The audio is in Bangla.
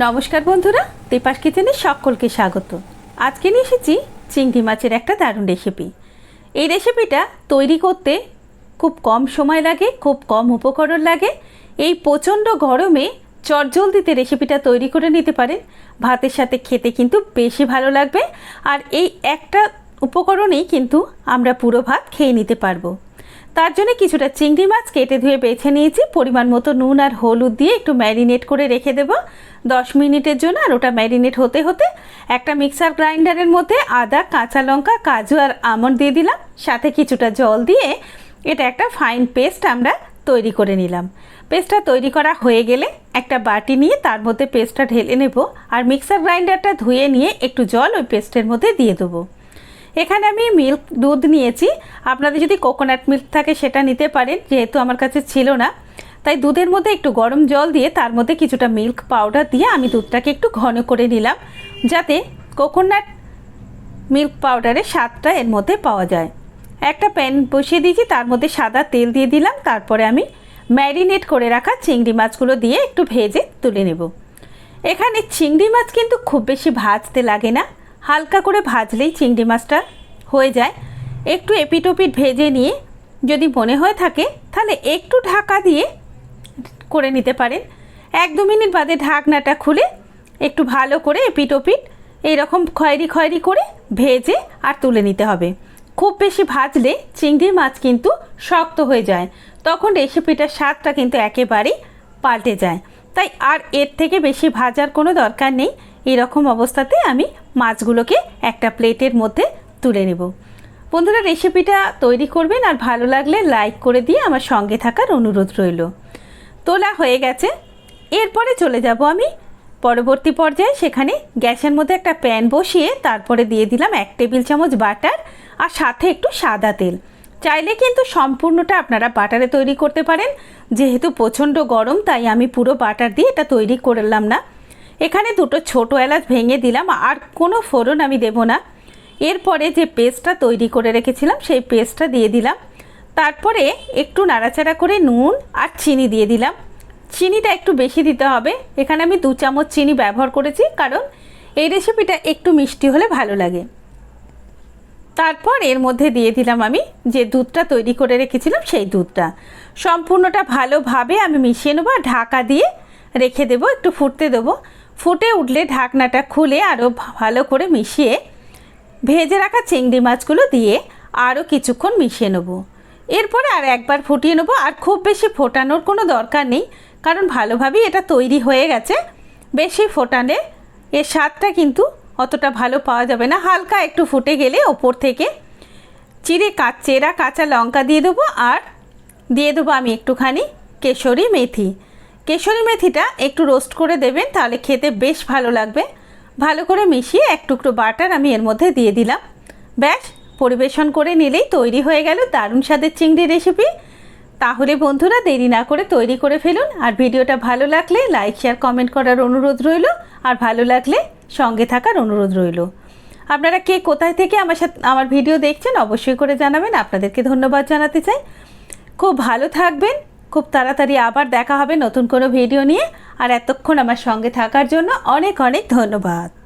নমস্কার বন্ধুরা দীপাস কিচেনে সকলকে স্বাগত। আজকে নিয়ে এসেছি চিংড়ি মাছের একটা দারুণ রেসিপি এই রেসিপিটা তৈরি করতে খুব কম সময় লাগে, খুব কম উপকরণ লাগে। এই প্রচণ্ড গরমে চটজলদিতে রেসিপিটা তৈরি করে নিতে পারেন। ভাতের সাথে খেতে কিন্তু বেশি ভালো লাগবে। আর এই একটা উপকরণেই কিন্তু আমরা পুরো ভাত খেয়ে নিতে পারব। তার জন্য কিছুটা চিংড়ি মাছ কেটে ধুয়ে বেছে নিয়েছি। পরিমাণ মতো নুন আর হলুদ দিয়ে একটু ম্যারিনেট করে রেখে দেবো। দশ মিনিটের জন্য আর ওটা ম্যারিনেট হতে হতে একটা মিক্সার গ্রাইন্ডারের মধ্যে আদা, কাঁচা লঙ্কা, কাজু আর আমন্ড দিয়ে দিলাম। সাথে কিছুটা জল দিয়ে এটা একটা ফাইন পেস্ট আমরা তৈরি করে নিলাম। পেস্টটা তৈরি করা হয়ে গেলে একটা বাটি নিয়ে তার মধ্যে পেস্টটা ঢেলে নেব আর মিক্সার গ্রাইন্ডারটা ধুয়ে নিয়ে একটু জল ওই পেস্টের মধ্যে দিয়ে দেবো। এখানে আমি মিল্ক দুধ নিয়েছি। আপনাদের যদি কোকোনাট মিল্ক থাকে সেটা নিতে পারেন, যেহেতু আমার কাছে ছিল না। তাই দুধের মধ্যে একটু গরম জল দিয়ে তার মধ্যে কিছুটা মিল্ক পাউডার দিয়ে আমি দুধটাকে একটু ঘন করে নিলাম, যাতে কোকোনাট মিল্ক পাউডারের স্বাদটা এর মধ্যে পাওয়া যায়। একটা প্যান বসিয়ে দিয়েছি, তার মধ্যে সাদা তেল দিয়ে দিলাম, তারপরে আমি ম্যারিনেট করে রাখা চিংড়ি মাছগুলো দিয়ে একটু ভেজে তুলে নেব। এখানে চিংড়ি মাছ কিন্তু খুব বেশি ভাজতে লাগে না। হালকা করে ভাজলেই চিংড়ি মাছটা হয়ে যায়। একটু এপিটোপিট ভেজে নিয়ে যদি মনে হয়ে থাকে, তাহলে একটু ঢাকা দিয়ে করে নিতে পারেন। এক দু মিনিট বাদে ঢাকনাটা খুলে একটু ভালো করে এপিটোপিট এইরকম খয়েরি খয়েরি করে ভেজে আর তুলে নিতে হবে। খুব বেশি ভাজলে চিংড়ির মাছ কিন্তু শক্ত হয়ে যায়। তখন রেসিপিটার স্বাদটা কিন্তু একেবারেই পাল্টে যায়। তাই আর এর থেকে বেশি ভাজার কোনো দরকার নেই। এরকম অবস্থাতে আমি মাছগুলোকে একটা প্লেটের মধ্যে তুলে নেব। বন্ধুরা, রেসিপিটা তৈরি করবেন আর ভালো লাগলে লাইক করে দিয়ে আমার সঙ্গে থাকার অনুরোধ রইল। তোলা হয়ে গেছে। এরপরে চলে যাব আমি পরবর্তী পর্যায়ে। সেখানে গ্যাসের মধ্যে একটা প্যান বসিয়ে তারপরে দিয়ে দিলাম এক টেবিল চামচ বাটার আর সাথে একটু সাদা তেল। চাইলে কিন্তু সম্পূর্ণটা আপনারা বাটারে তৈরি করতে পারেন। যেহেতু প্রচণ্ড গরম, তাই আমি পুরো বাটার দিয়ে এটা তৈরি করলাম না। এখানে দুটো ছোটো এলাচ ভেঙে দিলাম, আর কোনো ফোড়ন আমি দেব না। এরপরে যে পেস্টটা তৈরি করে রেখেছিলাম, সেই পেস্টটা দিয়ে দিলাম। তারপরে একটু নাড়াচাড়া করে নুন আর চিনি দিয়ে দিলাম। চিনিটা একটু বেশি দিতে হবে। এখানে আমি দু চামচ চিনি ব্যবহার করেছি, কারণ এই রেসিপিটা একটু মিষ্টি হলে ভালো লাগে। তারপর এর মধ্যে দিয়ে দিলাম আমি যে দুধটা তৈরি করে রেখেছিলাম সেই দুধটা। সম্পূর্ণটা ভালোভাবে আমি মিশিয়ে নেব ঢাকা দিয়ে রেখে দেবো, একটু ফুটতে দেবো। ফুটে উঠলে ঢাকনাটা খুলে আরও ভালো করে মিশিয়ে ভেজে রাখা চিংড়ি মাছগুলো দিয়ে আরও কিছুক্ষণ মিশিয়ে নেব। এরপরে আর একবার ফুটিয়ে নেব। আর খুব বেশি ফোটানোর কোনো দরকার নেই, কারণ ভালোভাবেই এটা তৈরি হয়ে গেছে। বেশি ফোটালে এর স্বাদটা কিন্তু অতটা ভালো পাওয়া যাবে না। হালকা একটু ফুটে গেলে ওপর থেকে চিড়ে চেরা কাঁচা লঙ্কা দিয়ে দেবো আর দিয়ে দেবো আমি একটুখানি কেশরি মেথি। কেশরি মেথিটা একটু রোস্ট করে দেবেন, তাহলে খেতে বেশ ভালো লাগবে। ভালো করে মিশিয়ে এক টুকরো বাটার আমি এর মধ্যে দিয়ে দিলাম। ব্যাস, পরিবেশন করে নিলেই তৈরি হয়ে গেল দারুণ স্বাদের চিংড়ি রেসিপি তাহলে বন্ধুরা, দেরি না করে তৈরি করে ফেলুন। আর ভিডিওটা ভালো লাগলে লাইক শেয়ার কমেন্ট করার অনুরোধ রইল। আর ভালো লাগলে সঙ্গে থাকার অনুরোধ রইল। আপনারা কে কোথায় থেকে আমার সাথে আমার ভিডিও দেখছেন অবশ্যই করে জানাবেন। আপনাদেরকে ধন্যবাদ জানাতে চাই। খুব ভালো থাকবেন। খুব তাড়াতাড়ি আবার দেখা হবে নতুন কোনো ভিডিও নিয়ে। আর এতক্ষণ আমার সঙ্গে থাকার জন্য অনেক অনেক ধন্যবাদ।